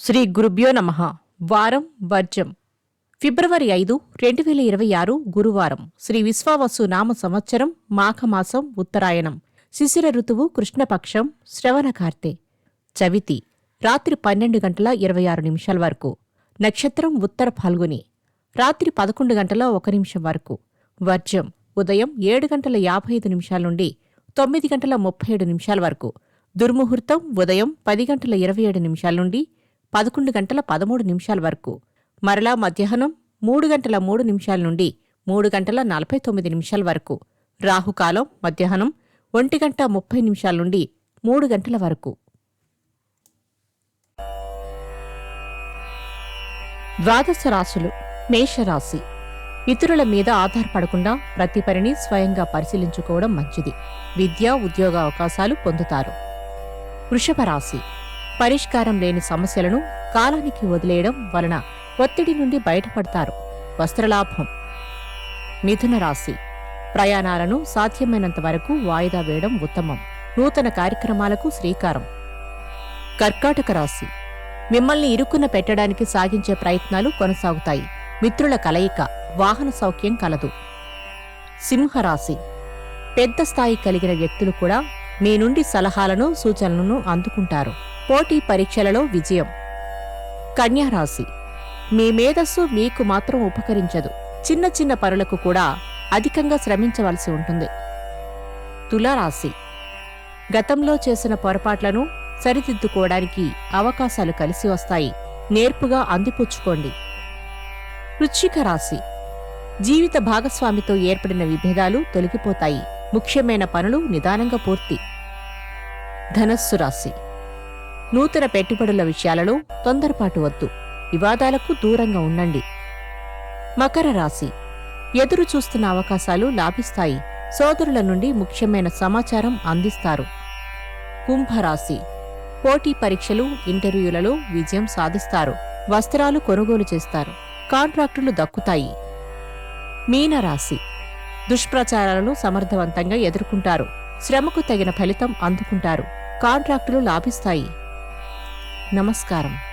శ్రీ గురుభ్యో నమ. వారం వర్జం. ఫిబ్రవరి ఐదు రెండు వేల ఇరవై ఆరు గురువారం. శ్రీ విశ్వావసు నామ సంవత్సరం మాఘమాసం ఉత్తరాయణం. శిశిర ఋతువు కృష్ణపక్షం శ్రవణకార్తె చవితి రాత్రి పన్నెండు గంటల ఇరవై ఆరు నిమిషాల వరకు. నక్షత్రం ఉత్తర ఫాల్గుని. రాత్రి పదకొండు గంటల ఒక నిమిషం వరకు. వర్జం ఉదయం ఏడు గంటల యాభై ఐదు నిమిషాల నుండి తొమ్మిది గంటల ముప్పై ఏడు నిమిషాల వరకు. దుర్ముహూర్తం ఉదయం పది గంటల ఇరవై ఏడు నిమిషాల నుండి పదకొండు గంటల పదమూడు నిమిషాల వరకు. మరలా మధ్యాహ్నం మూడు గంటల మూడు నిమిషాల నుండి మూడు గంటల నలభై తొమ్మిది నిమిషాల వరకు. రాహుకాలం మధ్యాహ్నం ఒంటి గంట ముప్పై నిమిషాల నుండి మూడు గంటల వరకు. ద్వాదశ రాశులు మేషరాశి. ఇతరుల మీద ఆధారపడకుండా ప్రతి పనిని స్వయంగా పరిశీలించుకోవడం మంచిది. విద్య ఉద్యోగ అవకాశాలు పొందుతారు. వృషభ రాశి. పరిష్కారం లేని సమస్యలను కాలానికి వదిలేయడం వలన ఒత్తిడి నుండి బయటపడతారు. వస్త్రలాభం. మిథున రాశి. ప్రయాణాలను సాధ్యమైనంత వరకు వాయిదా వేయడం ఉత్తమం. నూతన కార్యక్రమాలకు శ్రీకారం. కర్కాటక రాశి. మిమ్మల్ని ఇరుక్కున పెట్టడానికి సాగించే ప్రయత్నాలు కొనసాగుతాయి. మిత్రుల కలయిక వాహన సౌఖ్యం కలదు. సింహరాశి పెద్ద స్థాయి కలిగిన వ్యక్తులు కూడా మీ నుండి సలహాలను సూచనలను అందుకుంటారు. పోటీ పరీక్షలలో విజయం. కన్యారాశి మీ మేధస్సు మీకు మాత్రం ఉపకరించదు. చిన్న చిన్న పనులకు కూడా అధికంగా శ్రమించవలసి ఉంటుంది. తులారాశి. గతంలో చేసిన పొరపాట్లను సరిదిద్దుకోవడానికి అవకాశాలు కలిసి వస్తాయి. నేర్పుగా అందిపుచ్చుకోండి. వృశ్చిక రాశి. జీవిత భాగస్వామితో ఏర్పడిన విభేదాలు తొలగిపోతాయి. ముఖ్యమైన పనులు నిదానంగా పూర్తి. ధనస్సు రాశి. నూతన పెట్టుబడుల విషయాలలో తొందరపాటు వద్దు. వివాదాలకు దూరంగా ఉండండి. మకర రాశి. ఎదురు చూస్తున్న అవకాశాలు లాభిస్తాయి. సోదరుల నుండి ముఖ్యమైన సమాచారం అందిస్తారు. కుంభరాశి. పోటీ పరీక్షలు ఇంటర్వ్యూలలో విజయం సాధిస్తారు. వస్త్రాలు కొనుగోలు చేస్తారు. కాంట్రాక్టులు దక్కుతాయి. మీనరాశి. దుష్ప్రచారాలను సమర్థవంతంగా ఎదుర్కొంటారు. శ్రమకు తగిన ఫలితం అందుకుంటారు. కాంట్రాక్టులు లాభిస్తాయి. నమస్కారం.